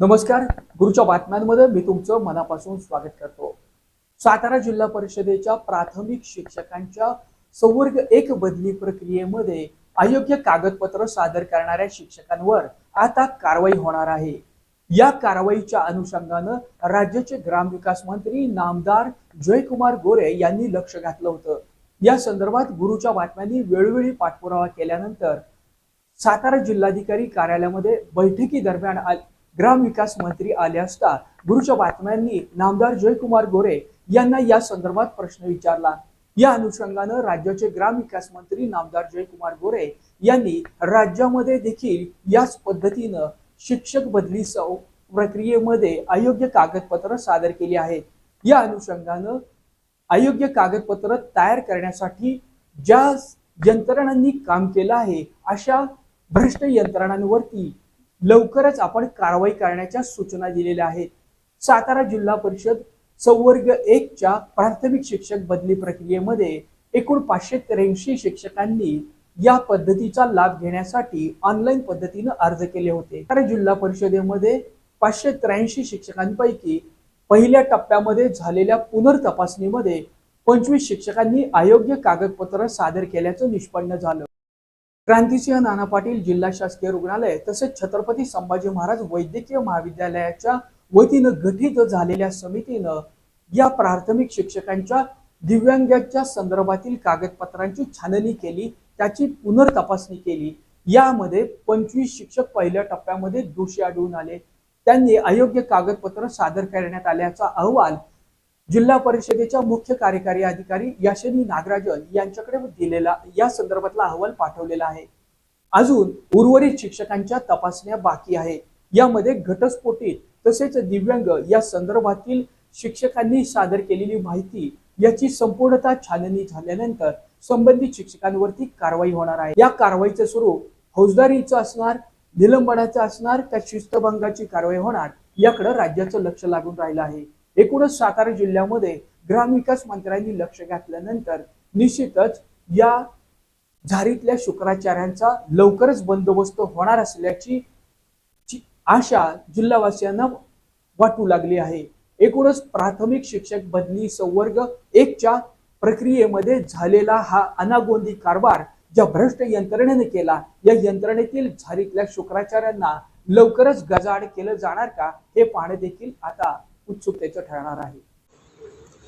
नमस्कार. गुरुच्या बातम्यांमध्ये मी तुमचं मनापासून स्वागत करतो. सातारा जिल्हा परिषदेच्या प्राथमिक शिक्षकांच्या संवर्ग एक बदली प्रक्रियेमध्ये अयोग्य कागदपत्र सादर करणाऱ्या शिक्षकांवर आता कारवाई होणार आहे. या कारवाईच्या अनुषंगानं राज्याचे ग्रामविकास मंत्री नामदार जयकुमार गोरे यांनी लक्ष घातलं होतं. या संदर्भात गुरुच्या बातम्यांनी वेळोवेळी पाठपुरावा केल्यानंतर सातारा जिल्हाधिकारी कार्यालयामध्ये बैठकी दरम्यान ग्रामविकास मंत्री आले असता गुरुच्या बातम्यांनी नामदार जयकुमार गोरे यांना या संदर्भात प्रश्न विचारला. या अनुषंगानं राज्याचे ग्रामविकास मंत्री नामदार जयकुमार गोरे यांनी राज्यामध्ये देखील याच पद्धतीनं शिक्षक बदली सौ- प्रक्रियेमध्ये अयोग्य कागदपत्र सादर केली आहेत. या अनुषंगानं अयोग्य कागदपत्र तयार करण्यासाठी ज्या यंत्रणांनी काम केलं आहे अशा भ्रष्ट यंत्रणांवरती लवकरच आपण कारवाई करण्याच्या सूचना दिलेल्या आहेत. सातारा जिल्हा परिषद संवर्ग एकच्या प्राथमिक शिक्षक बदली प्रक्रियेमध्ये एकूण पाचशे त्र्याऐंशी शिक्षकांनी या पद्धतीचा लाभ घेण्यासाठी ऑनलाईन पद्धतीनं अर्ज केले होते. तर जिल्हा परिषदेमध्ये पाचशे त्र्याऐंशी शिक्षकांपैकी पहिल्या टप्प्यामध्ये झालेल्या पुनर्तपासणीमध्ये पंचवीस शिक्षकांनी अयोग्य कागदपत्र सादर केल्याचं निष्पन्न झालं. क्रांतिसिंह नाना पाटील जिल्हा शासकीय रुग्णालय तसेच छत्रपती संभाजी महाराज वैद्यकीय महाविद्यालयाच्या वतीनं गठीत झालेल्या समितीनं या प्राथमिक शिक्षकांच्या दिव्यांगाच्या संदर्भातील कागदपत्रांची छाननी केली त्याची पुनर्तपासणी केली. यामध्ये पंचवीस शिक्षक पहिल्या टप्प्यामध्ये दोषी आढळून आले. त्यांनी अयोग्य कागदपत्र सादर करण्यात आल्याचा अहवाल जिल्हा परिषदेच्या मुख्य कार्यकारी अधिकारी याशिनी नागराजन यांच्याकडे दिलेला या संदर्भातला अहवाल पाठवलेला आहे. अजून उर्वरित शिक्षकांच्या तपासण्या बाकी आहे. यामध्ये घटस्फोटीत तसेच दिव्यांग या संदर्भातील शिक्षकांनी सादर केलेली माहिती याची संपूर्णता छाननी झाल्यानंतर संबंधित शिक्षकांवरती कारवाई होणार आहे. या कारवाईचं स्वरूप फौजदारीचं असणार निलंबनाचं असणार त्या शिस्तभंगाची कारवाई होणार याकडे राज्याचं लक्ष लागून राहिलं आहे. एकूणच सातारा जिल्ह्यामध्ये ग्रामविकास मंत्र्यांनी लक्ष घातल्यानंतर निश्चितच या झारीतल्या शुक्राचार्यांचा लवकरच बंदोबस्त होणार असल्याची आशा जिल्हावासियांना वाटू लागली आहे. एकूणच प्राथमिक शिक्षक बदली संवर्ग एकच्या प्रक्रियेमध्ये झालेला हा अनागोंदी कारभार ज्या भ्रष्ट यंत्रणेने केला या यंत्रणेतील झारीतल्या शुक्राचार्यांना लवकरच गजाआड केलं जाणार का हे पाहणे देखील आता उत्सुकतेचं ठरणार आहे.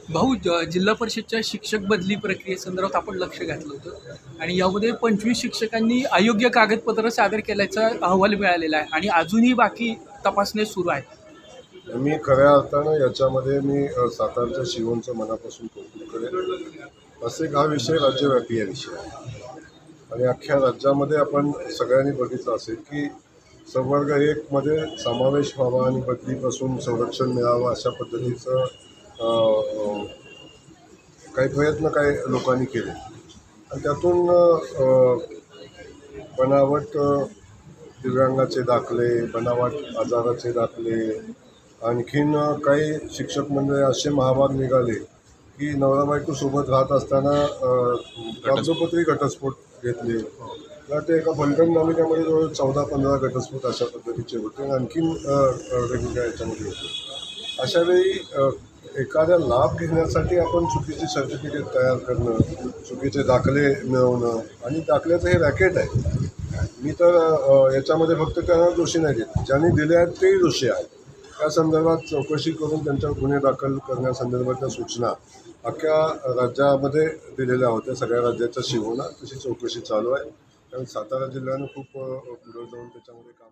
भाऊ जिल्हा परिषदच्या शिक्षक बदली प्रक्रियेसंदर्भात आपण लक्ष घातलं होतं. आणि यामध्ये पंचवीस शिक्षकांनी अयोग्य कागदपत्र सादर केल्याचा अहवाल मिळालेला आहे. आणि अजूनही बाकी तपासणी सुरू आहेत. मी खऱ्या अर्थानं याच्यामध्ये मी सातारच्या शिवणचं मनापासून कौतुक करेन. असे हा विषय राज्यव्यापी आहे विषय. आहे आणि अख्ख्या राज्यामध्ये आपण सगळ्यांनी बघितलं असेल की संवर्ग एकमध्ये समावेश व्हावा आणि बदलीपासून संरक्षण मिळावं अशा पद्धतीचं काही प्रयत्न काही लोकांनी केले. आणि त्यातून बनावट दिव्यांगाचे दाखले बनावट आजाराचे दाखले आणखीन काही शिक्षक मंडळी असे महाभाग निघाले की नवरा बायकोसोबत राहत असताना कागदोपत्री घटस्फोट घेतले. तर ते एका बंधन नामिकामध्ये जवळ चौदा पंधरा घटस्फोट अशा पद्धतीचे होते. आणि आणखीन वेगवेगळ्या याच्यामध्ये होते. अशा वेळी एखाद्या लाभ घेण्यासाठी आपण चुकीचे सर्टिफिकेट तयार करणं चुकीचे दाखले मिळवणं आणि दाखल्याचं हे रॅकेट आहे. मी तर याच्यामध्ये फक्त त्यांना दोषी नाही देत ज्यांनी दिले आहेत तेही दोषी आहेत. त्या संदर्भात चौकशी करून त्यांच्यावर गुन्हे दाखल करण्यासंदर्भातल्या सूचना अख्ख्या राज्यामध्ये दिलेल्या होत्या. सगळ्या राज्याच्या शिवना तशी चौकशी चालू आहे. कारण सातारा जिल्ह्यानं खूप पुढं जाऊन त्याच्यामध्ये काम